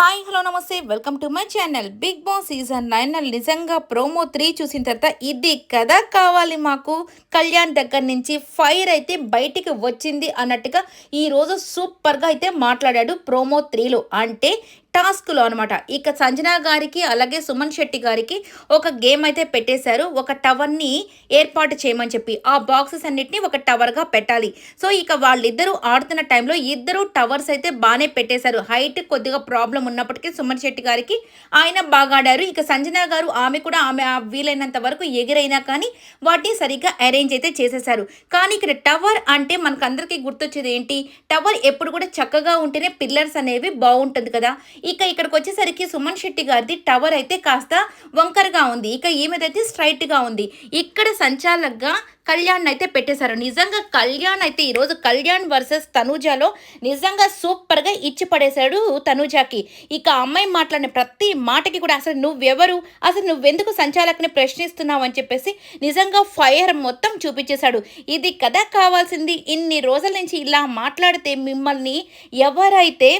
Hi hello నమస్తే. Welcome to my channel Big Boss season nine నిజంగా promo three చూసిన తర్వాత ఇది కదా కావాలి మాకు. కళ్యాణ్ దగ్గర నుంచి ఫైర్ అయితే బయటికి వచ్చింది అన్నట్టుగా ఈరోజు సూపర్గా అయితే మాట్లాడాడు ప్రోమో త్రీలో. అంటే టాస్క్లో అనమాట ఇక సంజన గారికి అలాగే సుమన్ శెట్టి గారికి ఒక గేమ్ అయితే పెట్టేశారు. ఒక టవర్ని ఏర్పాటు చేయమని చెప్పి ఆ బాక్సెస్ అన్నిటిని ఒక టవర్గా పెట్టాలి. సో ఇక వాళ్ళిద్దరూ ఆడుతున్న టైంలో ఇద్దరు టవర్స్ అయితే బాగానే పెట్టేశారు. హైట్ కొద్దిగా ప్రాబ్లం ఉన్నప్పటికీ సుమన్ శెట్టి గారికి ఆయన బాగా ఆడారు. ఇక సంజన గారు ఆమె కూడా ఆమె వీలైనంత వరకు ఎగిరైనా కానీ వాటిని సరిగ్గా అరేంజ్ అయితే చేసేశారు. కానీ ఇక్కడ టవర్ అంటే మనకందరికీ గుర్తొచ్చేది ఏంటి? టవర్ ఎప్పుడు కూడా చక్కగా ఉంటేనే పిల్లర్స్ అనేవి బాగుంటుంది కదా. ఇక ఇక్కడికి వచ్చేసరికి సుమన్ శెట్టి గారిది టవర్ అయితే కాస్త వంకరగా ఉంది. ఇక ఈమెదైతే స్ట్రైట్గా ఉంది. ఇక్కడ సంచాలకగా కళ్యాణ్ అయితే పెట్టేశారు. నిజంగా కళ్యాణ్ అయితే ఈరోజు కళ్యాణ్ వర్సెస్ తనూజాలో నిజంగా సూపర్గా ఇచ్చి పడేశాడు తనూజాకి. ఇక అమ్మాయి మాట్లాడిన ప్రతి మాటకి కూడా అసలు నువ్వెవరు? అసలు నువ్వెందుకు సంచాలకుని ప్రశ్నిస్తున్నావు అని చెప్పేసి నిజంగా ఫైర్ మొత్తం చూపించేశాడు. ఇది కదా కావాల్సింది. ఇన్ని రోజుల నుంచి ఇలా మాట్లాడితే మిమ్మల్ని ఎవరైతే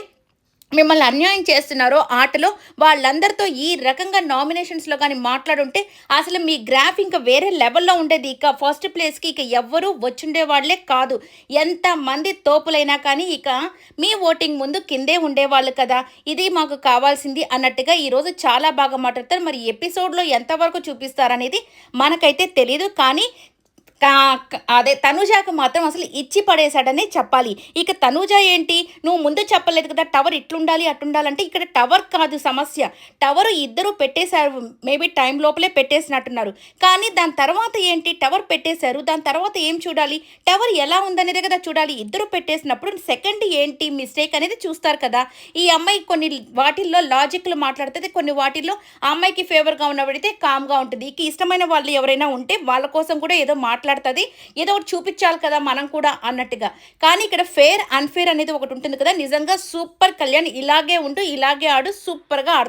మిమ్మల్ని అన్యాయం చేస్తున్నారో ఆటలో వాళ్ళందరితో ఈ రకంగా నామినేషన్స్లో కానీ మాట్లాడుంటే అసలు మీ గ్రాఫ్ ఇంకా వేరే లెవెల్లో ఉండేది. ఇక ఫస్ట్ ప్లేస్కి ఇక ఎవ్వరూ వచ్చుండే వాళ్ళే కాదు. ఎంతమంది తోపులైనా కానీ ఇక మీ ఓటింగ్ ముందు కిందే ఉండేవాళ్ళు కదా. ఇది మాకు కావాల్సింది అన్నట్టుగా ఈరోజు చాలా బాగా మాట్లాడతారు. మరి ఎపిసోడ్లో ఎంతవరకు చూపిస్తారనేది మనకైతే తెలియదు కానీ అదే తనుజాకు మాత్రం అసలు ఇచ్చి పడేశాడనే చెప్పాలి. ఇక తనుజ ఏంటి? నువ్వు ముందు చెప్పలేదు కదా టవర్ ఇట్లుండాలి అట్టుండాలంటే ఇక్కడ టవర్ కాదు సమస్య. టవర్ ఇద్దరు పెట్టేశారు మేబీ టైం లోపలే పెట్టేసినట్టున్నారు. కానీ దాని తర్వాత ఏంటి? టవర్ పెట్టేశారు దాని తర్వాత ఏం చూడాలి? టవర్ ఎలా ఉందనేది కదా చూడాలి. ఇద్దరు పెట్టేసినప్పుడు సెకండ్ ఏంటి మిస్టేక్ అనేది చూస్తారు కదా. ఈ అమ్మాయి కొన్ని వాటిల్లో లాజిక్లు మాట్లాడుతుంది కొన్ని వాటిల్లో ఆ అమ్మాయికి ఫేవర్గా ఉన్నవాడితే కామ్గా ఉంటుంది. ఇక ఇష్టమైన వాళ్ళు ఎవరైనా ఉంటే వాళ్ళ కోసం కూడా ఏదో మాట్లాడు మాట్లాడుతుంది. ఏదో ఒకటి చూపించాలి కదా మనం కూడా అన్నట్టుగా. కానీ ఇక్కడ ఫేర్ అన్ఫేర్ అనేది ఒకటి ఉంటుంది కదా. నిజంగా సూపర్ కళ్యాణ్ ఇలాగే ఉంటూ ఇలాగే ఆడు సూపర్గా ఆడుతుంది